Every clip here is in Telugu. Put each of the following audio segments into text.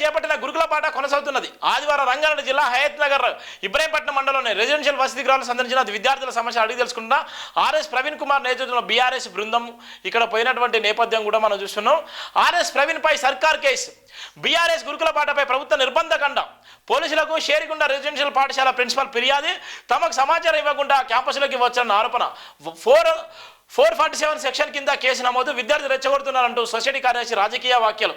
చేపట్టిన గురుకుల పాట కొనసాగుతున్నది. ఆదివారం రంగారెడ్డి జిల్లా హయత్ నగర్ ఇబ్రాహీంపట్నం మండలంలోని రెసిడెన్షియల్ వసతి గృహాలు సందర్శించిన విద్యార్థుల సమస్య అడిగి తెలుసుకుంటున్నా ఆర్ఎస్ ప్రవీణ్ కుమార్ నేతృత్వంలో బీఆర్ఎస్ బృందం ఇక్కడ పోయినటువంటి నేపథ్యం కూడా మనం చూస్తున్నాం. ఆర్ఎస్ ప్రవీణ్ పై సర్కార్ కేసు. బీఆర్ఎస్ గురుకుల పాటపై ప్రభుత్వ నిర్బంధ నిర్బంధకండ పోలీసులకు షేరిగుండ రెసిడెన్షియల్ పాఠశాల ప్రిన్సిపల్ ఫిర్యాదు. తమకు సమాచారం ఇవ్వకుండా క్యాంపస్లోకి వచ్చిన ఆరోపణ. Four four forty seven section కింద కేసు నమోదు. విద్యార్థులు రెచ్చగొడుతున్నారంటూ సొసైటీ కార్యదర్శి రాజకీయ వ్యాఖ్యలు.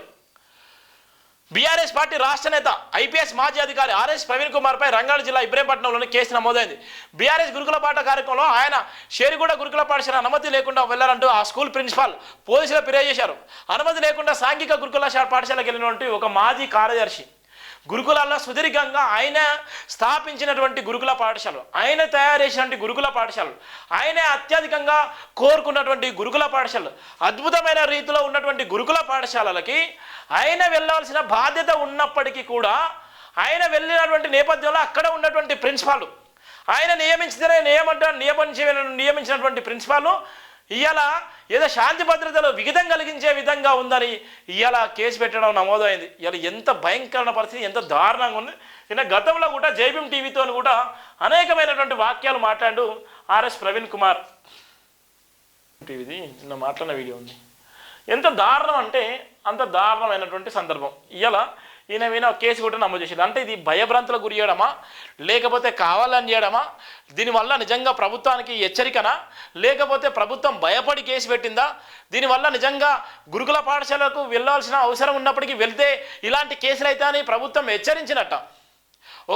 బీఆర్ఎస్ పార్టీ రాష్ట్ర నేత ఐపీఎస్ మాజీ అధికారి ఆర్ఎస్ ప్రవీణ్ కుమార్ పై రంగారెడ్డి జిల్లా ఇబ్రహీంపట్నంలోని కేసు నమోదైంది. బీఆర్ఎస్ గురుకుల పాఠ కార్యక్రమంలో ఆయన షేరిగూడ గురుకుల పాఠశాల అనుమతి లేకుండా వెళ్ళారంటూ ఆ స్కూల్ ప్రిన్సిపాల్ పోలీసులు ఫిర్యాదు చేశారు. అనుమతి లేకుండా సాంఘిక గురుకుల పాఠశాలకు వెళ్ళినటువంటి ఒక మాజీ కార్యదర్శి గురుకులాల్లో సుదీర్ఘంగా ఆయన స్థాపించినటువంటి గురుకుల పాఠశాలలు ఆయన తయారు చేసినటువంటి గురుకుల పాఠశాలలు ఆయనే అత్యధికంగా కోరుకున్నటువంటి గురుకుల పాఠశాలలు అద్భుతమైన రీతిలో ఉన్నటువంటి గురుకుల పాఠశాలలకి ఆయన వెళ్ళవలసిన బాధ్యత ఉన్నప్పటికీ కూడా ఆయన వెళ్ళినటువంటి నేపథ్యంలో అక్కడ ఉన్నటువంటి ప్రిన్సిపాల్ ఆయన నియమించిన నియమంట నియమించిన నియమించినటువంటి ప్రిన్సిపాల్ ఇవాళ ఏదో శాంతి భద్రతలో విఘితం కలిగించే విధంగా ఉందని ఇవాళ కేసు పెట్టడం నమోదైంది. ఇవాళ ఎంత భయంకరమైన పరిస్థితి ఎంత దారుణంగా ఉంది. నిన్న గతంలో కూడా జైబీఎం టీవీతో కూడా అనేకమైనటువంటి వాక్యాలు మాట్లాడు ఆర్ఎస్ ప్రవీణ్ కుమార్. టీవీది నిన్న మాట్లాడిన వీడియో ఉంది. ఎంత దారుణం అంటే అంత దారుణమైనటువంటి సందర్భం. ఇలా ఈయన మీద కేసు కూడా నమోదు చేసింది అంటే ఇది భయభ్రాంతులకు గురి చేయడమా? లేకపోతే కావాలని చేయడమా? దీనివల్ల నిజంగా ప్రభుత్వానికి హెచ్చరికనా? లేకపోతే ప్రభుత్వం భయపడి కేసు పెట్టిందా? దీనివల్ల నిజంగా గురుకుల పాఠశాలకు వెళ్ళాల్సిన అవసరం ఉన్నప్పటికీ వెళ్తే ఇలాంటి కేసులు అయితే అని ప్రభుత్వం హెచ్చరించినట్ట.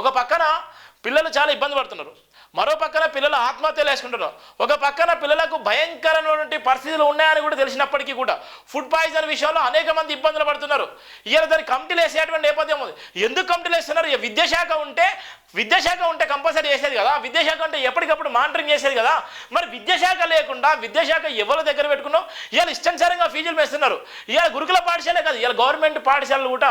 ఒక పక్కన పిల్లలు చాలా ఇబ్బంది పడుతున్నారు. మరో పక్కన పిల్లలు ఆత్మహత్యలు వేసుకుంటారు ఒక పక్కన పిల్లలకు భయంకరమైనటువంటి పరిస్థితులు ఉన్నాయని కూడా తెలిసినప్పటికీ కూడా ఫుడ్ పాయిజన్ విషయంలో అనేక మంది ఇబ్బందులు పడుతున్నారు. ఇవాళ దాన్ని కమిటీలు వేసేటువంటి నేపథ్యం ఉంది. ఎందుకు కమిటీలు వేస్తున్నారు? విద్యాశాఖ ఉంటే విద్యాశాఖ ఉంటే కంపల్సరీ చేసేది కదా. విద్యాశాఖ అంటే ఎప్పటికప్పుడు మానిటరింగ్ చేసేది కదా. మరి విద్యాశాఖ లేకుండా విద్యాశాఖ ఎవరి దగ్గర పెట్టుకున్నాం ఇవాళ ఇష్టానుసారంగా ఫీజులు వేస్తున్నారు ఇవాళ గురుకుల పాఠశాలే కాదు ఇవాళ గవర్నమెంట్ పాఠశాలలు కూడా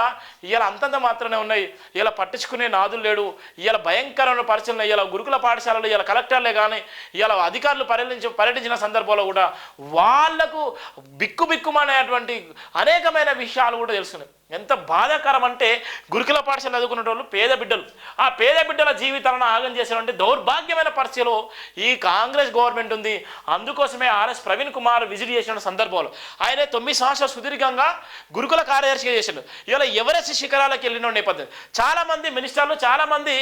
ఇవాళ అంతంత మాత్రమే ఉన్నాయి. ఇలా పట్టించుకునే నాదులు లేడు. ఇవాళ భయంకరమైన పరిస్థితులు ఇలా గురుకుల పాఠశాలలు ఇలా కలెక్టర్లే కానీ ఇలా అధికారులు పర్యటించి పర్యటించిన సందర్భంలో కూడా వాళ్ళకు బిక్కు బిక్కుమనేటువంటి అనేకమైన విషయాలు కూడా తెలుస్తున్నాయి. ఎంత బాధాకరం అంటే గురుకుల పాఠశాల చదువుకున్న వాళ్ళు పేద బిడ్డలు. ఆ పేద బిడ్డల జీవితాలను ఆగం చేసినటువంటి దౌర్భాగ్యమైన పరిస్థితిలో ఈ కాంగ్రెస్ గవర్నమెంట్ ఉంది. అందుకోసమే ఆర్ఎస్ ప్రవీణ్ కుమార్ విజిట్ చేసిన సందర్భంలో ఆయన తొమ్మిది సంవత్సరాలు సుదీర్ఘంగా గురుకుల కార్యదర్శిగా చేశాడు. ఇవాళ ఎవరెస్ట్ శిఖరాలకు వెళ్ళిన నేపథ్యం. చాలామంది మినిస్టర్లు చాలామంది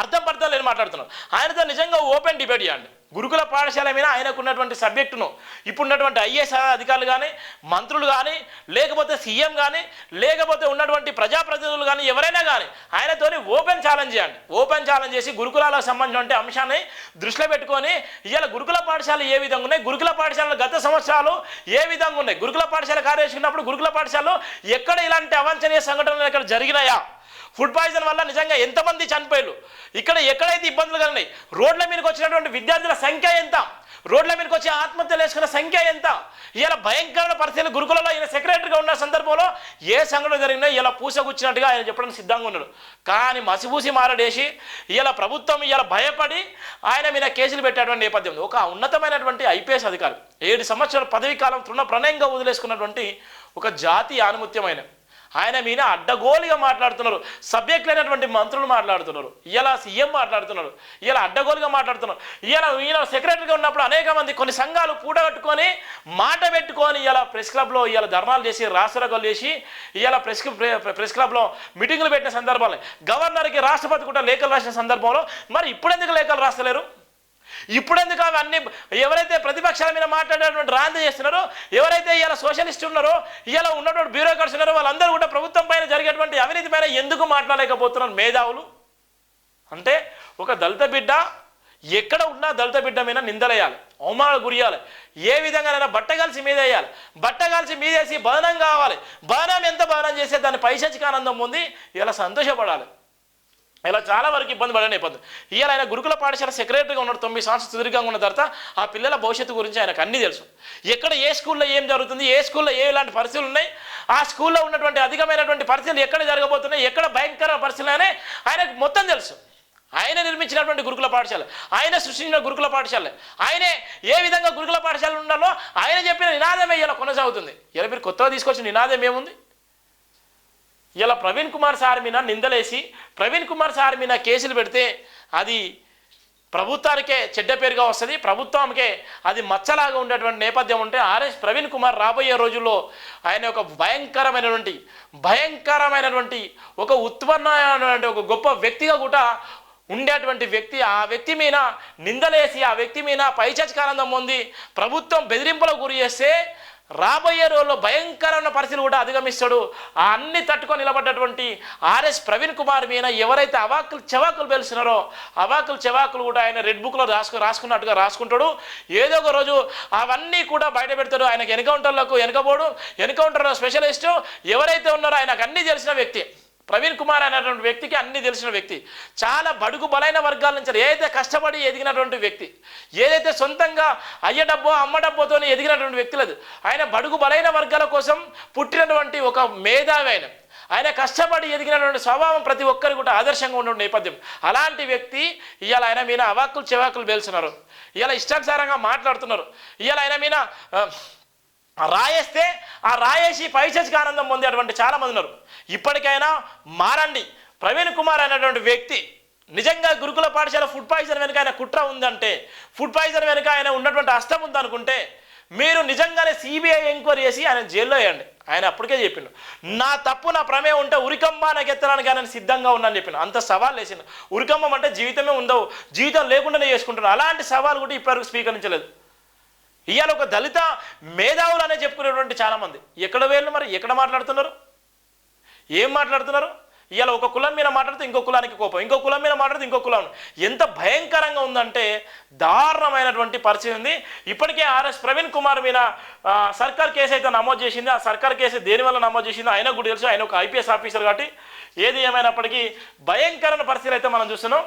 అర్థం పర్థం లేని మాట్లాడుతున్నారు. ఆయనతో నిజంగా ఓపెన్ డిబేట్ చేయండి. గురుకుల పాఠశాల మీద ఆయనకు ఉన్నటువంటి సబ్జెక్టును ఇప్పుడున్నటువంటి ఐఏఎస్ అధికారులు కానీ మంత్రులు కానీ లేకపోతే సీఎం కానీ లేకపోతే ఉన్నటువంటి ప్రజాప్రతినిధులు కానీ ఎవరైనా కానీ ఆయనతోని ఓపెన్ ఛాలెంజ్ చేయండి. ఓపెన్ ఛాలెంజ్ చేసి గురుకులాలకు సంబంధించిన అంశాన్ని దృష్టిలో పెట్టుకొని ఇవాళ గురుకుల పాఠశాలలు ఏ విధంగా ఉన్నాయి? గురుకుల పాఠశాలలు గత సంవత్సరాలు ఏ విధంగా ఉన్నాయి? గురుకుల పాఠశాల కార్యదర్శినప్పుడు గురుకుల పాఠశాలలో ఎక్కడ ఇలాంటి అవాంఛనీయ సంఘటనలు ఇక్కడ జరిగినాయా? ఫుడ్ పాయిజన్ వల్ల నిజంగా ఎంతమంది చనిపోయారు? ఇక్కడ ఎక్కడైతే ఇబ్బందులు కలిగినాయి? రోడ్ల మీదకి వచ్చినటువంటి విద్యార్థుల సంఖ్య ఎంత? రోడ్ల మీదకి వచ్చి ఆత్మహత్యలు వేసుకున్న సంఖ్య ఎంత? ఇలా భయంకరమైన పరిస్థితులు గురుకులలో ఈయన సెక్రటరీగా ఉన్న సందర్భంలో ఏ సంఘటన జరిగినా ఇలా పూసగుచ్చినట్టుగా ఆయన చెప్పడానికి సిద్ధంగా ఉన్నాడు. కానీ మసిపూసి మారడేసి ఇలా ప్రభుత్వం ఇలా భయపడి ఆయన మీద కేసులు పెట్టేటువంటి నేపథ్యం ఒక ఉన్నతమైనటువంటి ఐపీఎస్ అధికారి ఏడు సంవత్సరాల పదవీ కాలం తృణ ప్రణయంగా వదిలేసుకున్నటువంటి ఒక జాతి ఆనుమత్యమైన ఆయన మీద అడ్డగోలుగా మాట్లాడుతున్నారు. సబ్జెక్ట్ లేనటువంటి మంత్రులు మాట్లాడుతున్నారు. ఇలా సీఎం మాట్లాడుతున్నారు. ఇలా అడ్డగోలుగా మాట్లాడుతున్నారు. ఇలా ఈయన సెక్రటరీగా ఉన్నప్పుడు అనేక మంది కొన్ని సంఘాలు పూటగట్టుకొని మాట పెట్టుకొని ఇలా ప్రెస్ క్లబ్లో ఇలా ధర్నాలు చేసి రాష్ట్రగోలు చేసి ఇలా ప్రెస్ ప్రెస్ క్లబ్లో మీటింగులు పెట్టిన సందర్భాలు. గవర్నర్కి రాష్ట్రపతి కూడా లేఖలు రాసిన సందర్భంలో మరి ఇప్పుడెందుకు లేఖలు రాస్తలేరు? ఇప్పుడెందుకు అవన్నీ ఎవరైతే ప్రతిపక్షాల మీద మాట్లాడేటువంటి రాంతి చేస్తున్నారో ఎవరైతే ఇలా సోషలిస్ట్ ఉన్నారో ఇలా ఉన్నటువంటి బ్యూరోక్రాట్స్ ఉన్నారో వాళ్ళందరూ కూడా ప్రభుత్వం పైన జరిగేటువంటి అవినీతి పైన ఎందుకు మాట్లాడలేకపోతున్నారు మేధావులు? అంటే ఒక దళిత బిడ్డ ఎక్కడ ఉన్నా దళిత బిడ్డ మీద నిందలేయాలి అవమానాలు గురియాలి ఏ విధంగానైనా బట్ట కలిసి మీద వేయాలి. కలిసి మీదేసి బదనం కావాలి. బదనం ఎంత బదనం చేస్తే దాని పైశాచిక ఆనందం ఉంది ఇలా సంతోషపడాలి. ఇలా చాలా వరకు ఇబ్బంది పడిన ఇబ్బంది ఇవాళ ఆయన గురుకుల పాఠశాల సెక్రటరీగా ఉన్నాడు తొమ్మిది సంవత్సరాలు సుదీర్ఘంగా ఉన్న తర్వాత ఆ పిల్లల భవిష్యత్తు గురించి ఆయనకు అన్నీ తెలుసు. ఎక్కడ ఏ స్కూల్లో ఏం జరుగుతుంది ఏ స్కూల్లో ఏ ఇలాంటి పరిస్థితులు ఉన్నాయి ఆ స్కూల్లో ఉన్నటువంటి అధికమైనటువంటి పరిస్థితులు ఎక్కడ జరగబోతున్నాయి ఎక్కడ భయంకర పరిస్థితులు అని ఆయనకు మొత్తం తెలుసు. ఆయన నిర్మించినటువంటి గురుకుల పాఠశాల ఆయన సృష్టించిన గురుకుల పాఠశాల ఆయనే ఏ విధంగా గురుకుల పాఠశాల ఉండాలో ఆయన చెప్పిన నినాదమే ఇలా కొనసాగుతుంది. ఇలా మీరు కొత్తగా తీసుకొచ్చిన నినాదం ఏముంది? ఇలా ప్రవీణ్ కుమార్ సార్ మీద నిందలేసి ప్రవీణ్ కుమార్ సార్ మీద కేసులు పెడితే అది ప్రభుత్వానికే చెడ్డ పేరుగా వస్తుంది ప్రభుత్వంకే అది మచ్చలాగా ఉండేటువంటి నేపథ్యం ఉంటే ఆర్ఎస్ ప్రవీణ్ కుమార్ రాబోయే రోజుల్లో ఆయన ఒక భయంకరమైనటువంటి భయంకరమైనటువంటి ఒక ఉత్పన్నమైనటువంటి ఒక గొప్ప వ్యక్తిగా కూడా ఉండేటువంటి వ్యక్తి ఆ వ్యక్తి మీద నిందలేసి ఆ వ్యక్తి మీద పైచచకానందం పొంది ప్రభుత్వం బెదిరింపులకు గురి చేస్తే రాబోయే రోజుల్లో భయంకరమైన పరిస్థితులు కూడా అధిగమిస్తాడు. ఆ అన్ని తట్టుకొని నిలబడ్డటువంటి ఆర్ఎస్ ప్రవీణ్ కుమార్ మీద ఎవరైతే అవాకులు చెవాకులు పెలుస్తున్నారో అవాకులు చెవాకులు కూడా ఆయన రెడ్ బుక్లో రాసుకు రాసుకున్నట్టుగా రాసుకుంటాడు. ఏదో ఒక రోజు అవన్నీ కూడా బయట పెడతాడు. ఆయనకు ఎన్కౌంటర్లకు వెనకబోడు ఎన్కౌంటర్లో స్పెషలిస్టు. ఎవరైతే ఉన్నారో ఆయనకు అన్నీ తెలిసిన వ్యక్తి. ప్రవీణ్ కుమార్ అనేటువంటి వ్యక్తికి అన్ని తెలిసిన వ్యక్తి. చాలా బడుగు బలైన వర్గాల నుంచి ఏదైతే కష్టపడి ఎదిగినటువంటి వ్యక్తి ఏదైతే సొంతంగా అయ్య డబ్బో అమ్మ డబ్బోతో ఎదిగినటువంటి వ్యక్తి లేదు. ఆయన బడుగు బలైన వర్గాల కోసం పుట్టినటువంటి ఒక మేధావి ఆయన. ఆయన కష్టపడి ఎదిగినటువంటి స్వభావం ప్రతి ఒక్కరికి కూడా ఆదర్శంగా ఉన్న నేపథ్యం. అలాంటి వ్యక్తి ఇవాళ ఆయన మీద అవాకులు చెవాకులు పేల్చున్నారు ఇవాళ ఇష్టానుసారంగా మాట్లాడుతున్నారు. ఇవాళ ఆయన మీద రాయేస్తే ఆ రాయేసి పైచచ్చికి ఆనందం పొందేటువంటి చాలా మంది ఉన్నారు. ఇప్పటికైనా మారండి. ప్రవీణ్ కుమార్ అనేటువంటి వ్యక్తి నిజంగా గురుకుల పాఠశాల ఫుడ్ పాయిజన్ వెనుక ఆయన కుట్ర ఉందంటే ఫుడ్ పాయిజన్ వెనుక ఆయన ఉన్నటువంటి అస్తం ఉందనుకుంటే మీరు నిజంగానే సిబిఐ ఎంక్వైరీ చేసి ఆయన జైల్లో వేయండి. ఆయన అప్పటికే చెప్పిండు. నా తప్పు నా ప్రమేయం ఉంటే ఉరికంబ నాకు ఎత్తడానికి ఆయన సిద్ధంగా ఉన్నాను చెప్పిన అంత సవాల్ వేసిండు. ఉరికంబం అంటే జీవితమే ఉండవు. జీవితం లేకుండానే చేసుకుంటున్నాను అలాంటి సవాల్ కూడా ఇప్పటివరకు స్వీకరించలేదు. ఇవాళ ఒక దళిత మేధావులు అనే చెప్పుకునేటువంటి చాలామంది. ఎక్కడ వేళ్ళు మరి? ఎక్కడ మాట్లాడుతున్నారు? ఏం మాట్లాడుతున్నారు? ఇవాళ ఒక కులం మీద మాట్లాడితే ఇంకో కులానికి కోపం. ఇంకో కులం మీద మాట్లాడితే ఇంకో కులం. ఎంత భయంకరంగా ఉందంటే దారుణమైనటువంటి పరిస్థితి ఉంది. ఇప్పటికే ఆర్ఎస్ ప్రవీణ్ కుమార్ మీద సర్కార్ కేసు అయితే నమోదు చేసింది. ఆ సర్కార్ కేసు దేనివల్ల నమోదు చేసింది ఆయన కూడా తెలుసు. ఆయన ఒక ఐపీఎస్ ఆఫీసర్ కాబట్టి ఏది ఏమైనప్పటికీ భయంకరమైన పరిస్థితులు అయితే మనం చూస్తున్నాం.